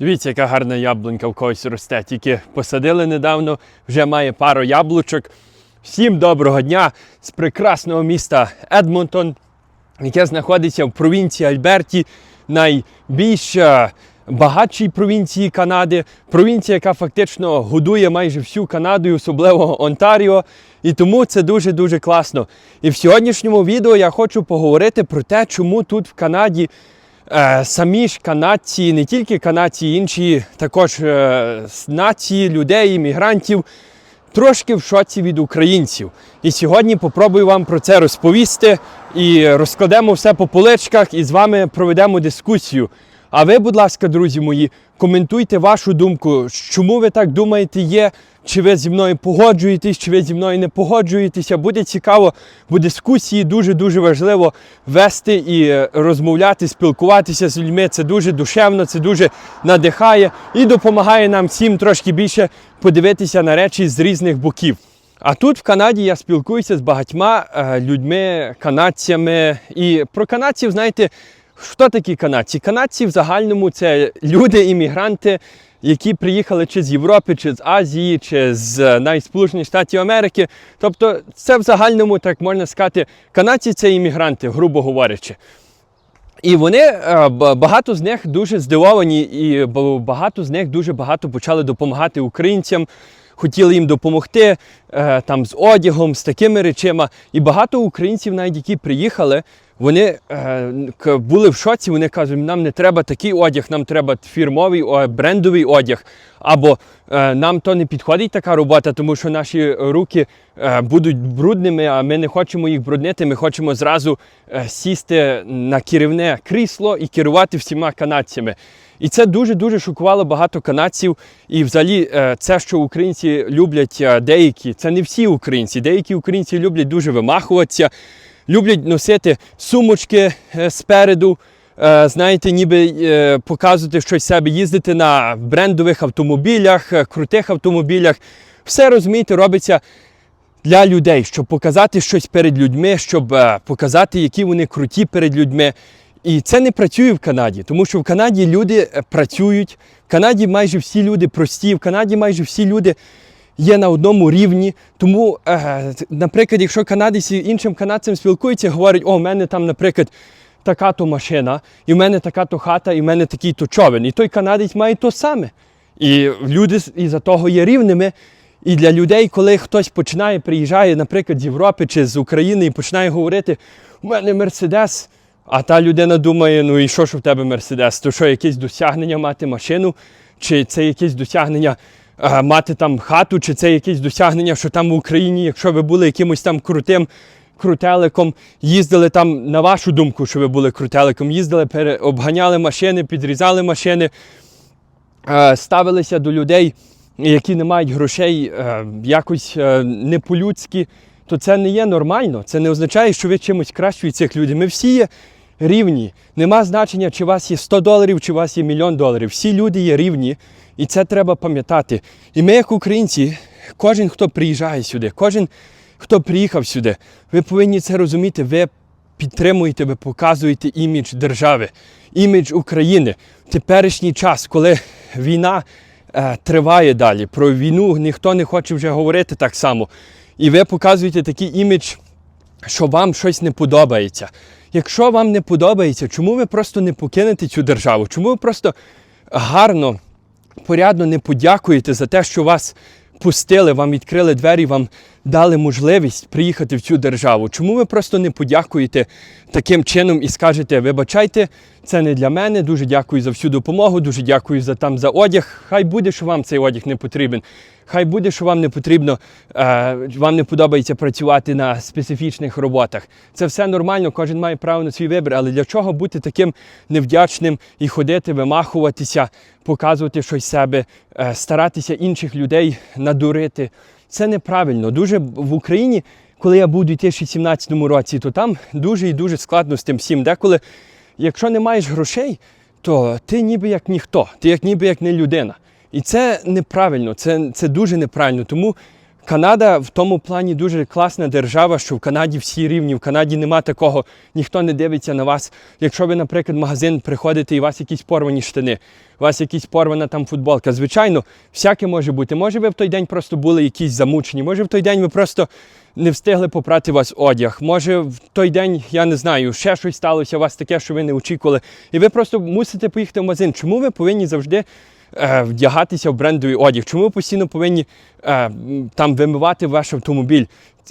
Дивіться, яка гарна яблунька в когось росте. Тільки посадили недавно, вже має пару яблучок. Всім доброго дня з прекрасного міста Едмонтон, яке знаходиться в провінції Альберті, найбільш багатшій провінції Канади, провінція, яка фактично годує майже всю Канаду, і особливо Онтаріо. І тому це дуже-дуже класно. І в сьогоднішньому відео я хочу поговорити про те, чому тут в Канаді самі ж канадці, не тільки канадці, інші також е, нації, людей, іммігрантів, трошки в шоці від українців. І сьогодні попробую вам про це розповісти і розкладемо все по поличках і з вами проведемо дискусію. А ви, будь ласка, друзі мої, коментуйте вашу думку, чому ви так думаєте є, чи ви зі мною погоджуєтесь, чи ви зі мною не погоджуєтеся. Буде цікаво, бо дискусії дуже-дуже важливо вести і е, розмовляти, спілкуватися з людьми. Це дуже душевно, це дуже надихає і допомагає нам всім трошки більше подивитися на речі з різних боків. А тут в Канаді я спілкуюся з багатьма е, людьми, канадцями. І про канадців, знаєте, Хто такі канадці? Канадці в загальному це люди, іммігранти, які приїхали чи з Європи, чи з Азії, чи з е, навіть Сполучених Штатів Америки. Тобто, це в загальному, так можна сказати, канадці це іммігранти, грубо говорячи. І вони е, багато з них дуже здивовані, і багато з них дуже багато почали допомагати українцям. Хотіли їм допомогти е, там з одягом, з такими речима. І багато українців, навіть які приїхали, вони е, були в шоці. Вони кажуть, нам не треба такий одяг, нам треба фірмовий брендовий одяг. Або е, нам то не підходить така робота, тому що наші руки е, будуть брудними, а ми не хочемо їх бруднити. Ми хочемо зразу е, сісти на керівне крісло і керувати всіма канадцями. І це дуже-дуже шокувало багато канадців. І взагалі, е, це, що українці люблять е, деякі, це не всі українці. Деякі українці люблять дуже вимахуватися, люблять носити сумочки е, спереду. е, Знаєте, ніби е, показувати щось себе, їздити на брендових автомобілях, крутих автомобілях. Все розумієте, робиться для людей, щоб показати щось перед людьми, щоб показати, які вони круті перед людьми. І це не працює в Канаді, тому що в Канаді люди працюють, в Канаді майже всі люди прості, в Канаді майже всі люди є на одному рівні. Тому, е, наприклад, якщо канадець іншим канадцем спілкується, говорить, о, в мене там, наприклад, така то машина, і в мене така то хата, і в мене такий то човен. І той канадець має то саме. І люди з- із-за того є рівними. І для людей, коли хтось починає, приїжджає, наприклад, з Європи чи з України і починає говорити, у мене Мерседес, а та людина думає, ну і що ж в тебе Мерседес? То що, якесь досягнення мати машину, чи це якесь досягнення мати там хату, чи це якесь досягнення, що там в Україні, якщо ви були якимось там крутим крутеликом, їздили там, на вашу думку, що ви були крутеликом, їздили, обганяли машини, підрізали машини, е, ставилися до людей, які не мають грошей, е, якось е, не по-людськи, то це не є нормально. Це не означає, що ви чимось кращі від цих людей. Ми всі є рівні. Нема значення, чи у вас є 100 доларів, чи у вас є мільйон доларів. Всі люди є рівні, і це треба пам'ятати. І ми, як українці, кожен, хто приїжджає сюди, кожен, хто приїхав сюди, ви повинні це розуміти. Ви підтримуєте, ви показуєте імідж держави, імідж України в теперішній час, коли війна е, триває далі. Про війну ніхто не хоче вже говорити так само. І ви показуєте такий імідж, що вам щось не подобається. Якщо вам не подобається, чому ви просто не покинете цю державу? Чому ви просто гарно, порядно не подякуєте за те, що вас пустили, вам відкрили двері, вам дали можливість приїхати в цю державу? Чому ви просто не подякуєте таким чином і скажете, вибачайте, це не для мене, дуже дякую за всю допомогу, дуже дякую за там за одяг. Хай буде, що вам цей одяг не потрібен. Хай буде, що вам не потрібно, е, вам не подобається працювати на специфічних роботах. Це все нормально, кожен має право на свій вибір, але для чого бути таким невдячним і ходити, вимахуватися, показувати щось себе, е, старатися інших людей надурити? Це неправильно. Дуже в Україні, коли я був у 2017 році, то там дуже і дуже складно з тим всім. Деколи, якщо не маєш грошей, то ти ніби як ніхто, ти як ніби як не людина. І це неправильно, це, це дуже неправильно. Тому Канада в тому плані дуже класна держава, що в Канаді всі рівні. В Канаді нема такого, ніхто не дивиться на вас. Якщо ви, наприклад, в магазин приходите і у вас якісь порвані штани, у вас якісь порвана там футболка. Звичайно, всяке може бути. Може, ви в той день просто були якісь замучені, може в той день ви просто не встигли попрати у вас одяг. Може, в той день, я не знаю, ще щось сталося у вас таке, що ви не очікували. І ви просто мусите поїхати в магазин. Чому ви повинні завжди е, вдягатися в брендовий одяг? Чому ви постійно повинні е, там вимивати ваш автомобіль,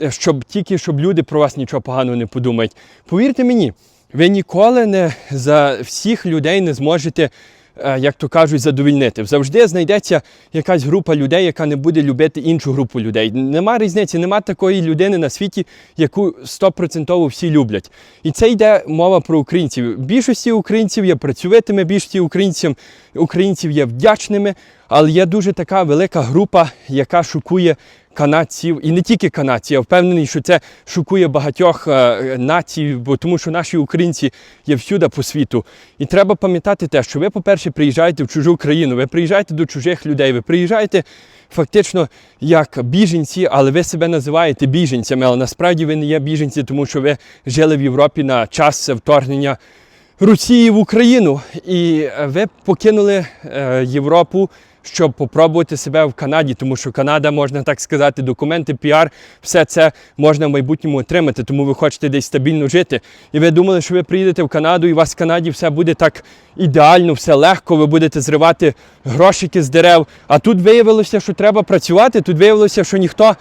щоб тільки щоб люди про вас нічого поганого не подумають? Повірте мені, ви ніколи не за всіх людей не зможете. Е, Як то кажуть, задовільнити. Завжди знайдеться якась група людей, яка не буде любити іншу групу людей. Нема різниці, нема такої людини на світі, яку стопроцентово всі люблять. І це йде мова про українців. Більшості українців є працьовитими, більшості українців, українців є вдячними, але є дуже така велика група, яка шокує канадців, і не тільки канадців, я впевнений, що це шокує багатьох е, націй, бо тому що наші українці є всюди по світу. І треба пам'ятати те, що ви, по-перше, приїжджаєте в чужу країну, ви приїжджаєте до чужих людей, ви приїжджаєте фактично як біженці, але ви себе називаєте біженцями, але насправді ви не є біженці, тому що ви жили в Європі на час вторгнення. Росії в Україну, і ви покинули е, Європу, щоб попробувати себе в Канаді, тому що Канада, можна так сказати, документи, піар, все це можна в майбутньому отримати, тому ви хочете десь стабільно жити. І ви думали, що ви приїдете в Канаду, і у вас в Канаді все буде так ідеально, все легко, ви будете зривати грошики з дерев. А тут виявилося, що треба працювати, тут виявилося, що ніхто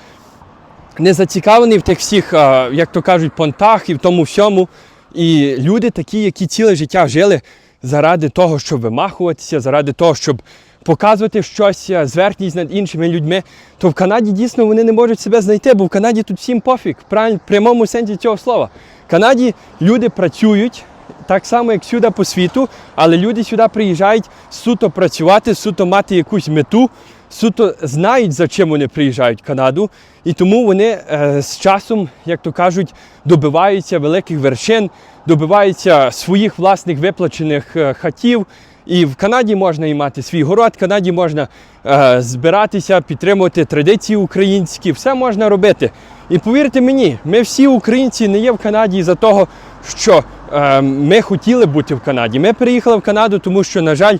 не зацікавлений в тих всіх, як то кажуть, понтах і в тому всьому. І люди такі, які ціле життя жили заради того, щоб вимахуватися, заради того, щоб показувати щось, зверхність над іншими людьми, то в Канаді дійсно вони не можуть себе знайти, бо в Канаді тут всім пофіг, в прямому сенсі цього слова. В Канаді люди працюють. Так само, як сюди по світу, але люди сюди приїжджають суто працювати, суто мати якусь мету, суто знають, за чим вони приїжджають в Канаду, і тому вони е, з часом, як то кажуть, добиваються великих вершин, добиваються своїх власних виплачених е, хатів. І в Канаді можна і мати свій город, в Канаді можна е, збиратися, підтримувати традиції українські, все можна робити. І повірте мені, ми всі українці не є в Канаді за того, що е, ми хотіли бути в Канаді. Ми переїхали в Канаду, тому що, на жаль,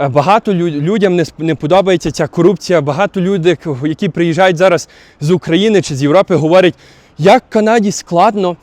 Е, Багато лю- людям не, не подобається ця корупція. Багато людей, які приїжджають зараз з України чи з Європи, говорять, як в Канаді складно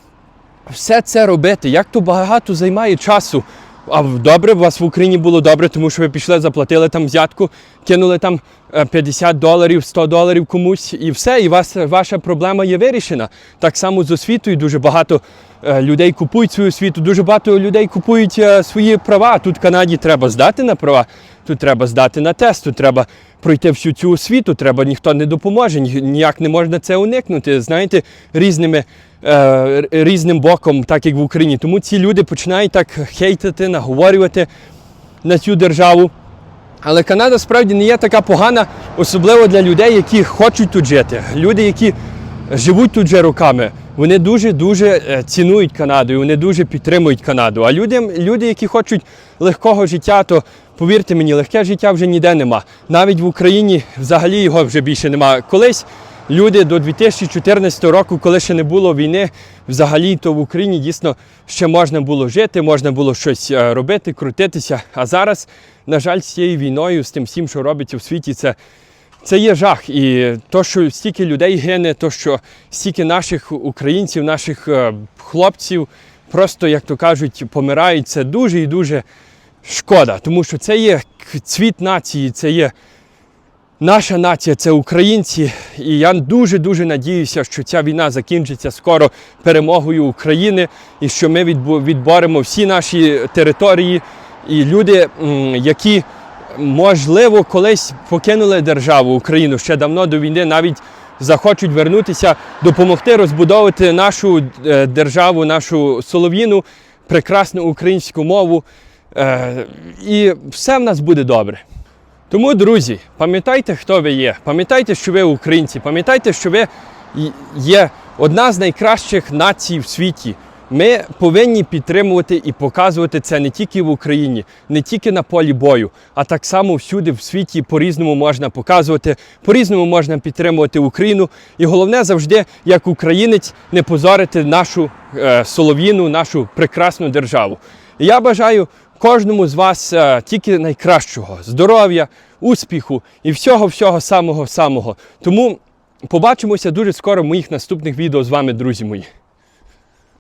все це робити, як то багато займає часу. А добре, у вас в Україні було добре, тому що ви пішли, заплатили там взятку, кинули там е, 50 доларів, 100 доларів комусь, і все, і вас, ваша проблема є вирішена. Так само з освітою дуже багато е, людей купують свою освіту, дуже багато людей купують е, свої права. Тут в Канаді треба здати на права, тут треба здати на тест, тут треба пройти всю цю освіту, треба ніхто не допоможе, ніяк не можна це уникнути. Знаєте, різними е, різним боком, так як в Україні. Тому ці люди починають так хейтити, наговорювати на цю державу. Але Канада справді не є така погана, особливо для людей, які хочуть тут жити. Люди, які живуть тут вже роками, вони дуже-дуже е, цінують Канаду і вони дуже підтримують Канаду. А люди, люди, які хочуть легкого життя, то повірте мені, легке життя вже ніде нема. Навіть в Україні взагалі його вже більше нема. Колись люди до 2014 року, коли ще не було війни, взагалі то в Україні дійсно ще можна було жити, можна було щось е, робити, крутитися. А зараз, на жаль, з цією війною, з тим всім, що робиться в світі, це. Це є жах. І то, що стільки людей гине, то, що стільки наших українців, наших е, хлопців просто, як то кажуть, помирають, це дуже і дуже шкода. Тому що це є цвіт нації, це є наша нація, це українці. І я дуже-дуже надіюся, що ця війна закінчиться скоро перемогою України і що ми відбо- відборемо всі наші території. І люди, які можливо колись покинули державу Україну ще давно до війни, навіть захочуть вернутися, допомогти розбудовувати нашу е, державу, нашу солов'їну, прекрасну українську мову. Е, І все в нас буде добре. Тому, друзі, пам'ятайте, хто ви є. Пам'ятайте, що ви українці. Пам'ятайте, що ви є одна з найкращих націй в світі. Ми повинні підтримувати і показувати це не тільки в Україні, не тільки на полі бою, а так само всюди в світі по-різному можна показувати, по-різному можна підтримувати Україну. І головне завжди, як українець, не позорити нашу е, солов'їну, нашу прекрасну державу. І я бажаю кожному з вас е, тільки найкращого здоров'я, успіху і всього-всього самого-самого. Тому побачимося дуже скоро в моїх наступних відео з вами, друзі мої.